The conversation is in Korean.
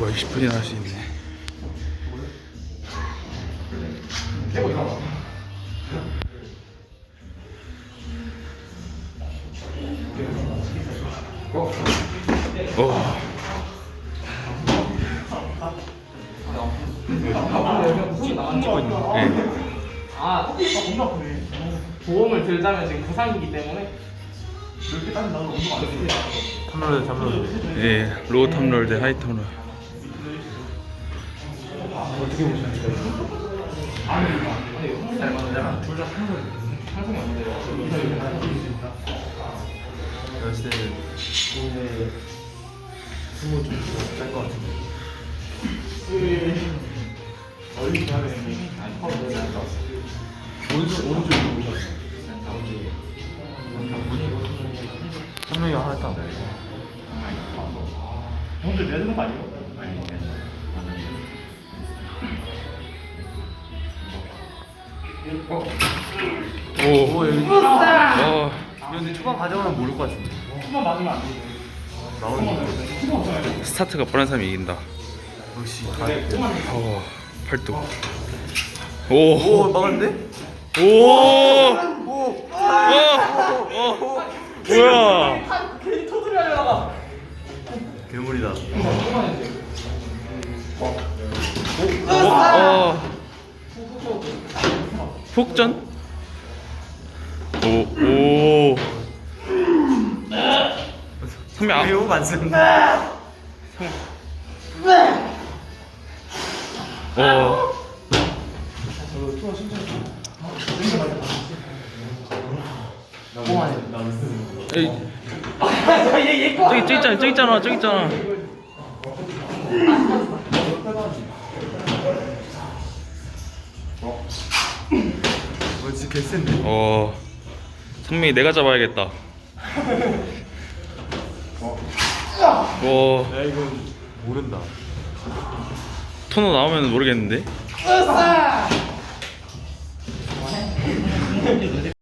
와 20분이나 할 수 있네 어. 네. 아, 보험을 들자면 지금 부상이기 때문에 탐롤 탐롤 예, 로우 탐롤 대 하이 탐롤. 열쇠 근데 스무 좀짤것 같은데 오른쪽 오른쪽으로 오셨어 탐롤이가 하나 했다 형들 내는 거 아니에요? 오, 오 여기. 어, 근데 초반 가져가면 모를 것 같은데 한번 맞으면 안 돼. 나오는 스타트가 빠른 사람이 이긴다. 역시 다 어, 팔뚝. 오 오, 막았는데? 오, 오, 어, 뭐야? 괜히 토들이 하려다가. 괴물이다 어, 폭전? 오, 오. 선배 아, 매우 많습니다 어. 에이, 저기 저기 있잖아, 저기 있잖아, 저기 있잖아. 어 진짜 개센데. 어, 선미 내가 잡아야겠다. 어, 야 이거 모른다. 토너 나오면 모르겠는데.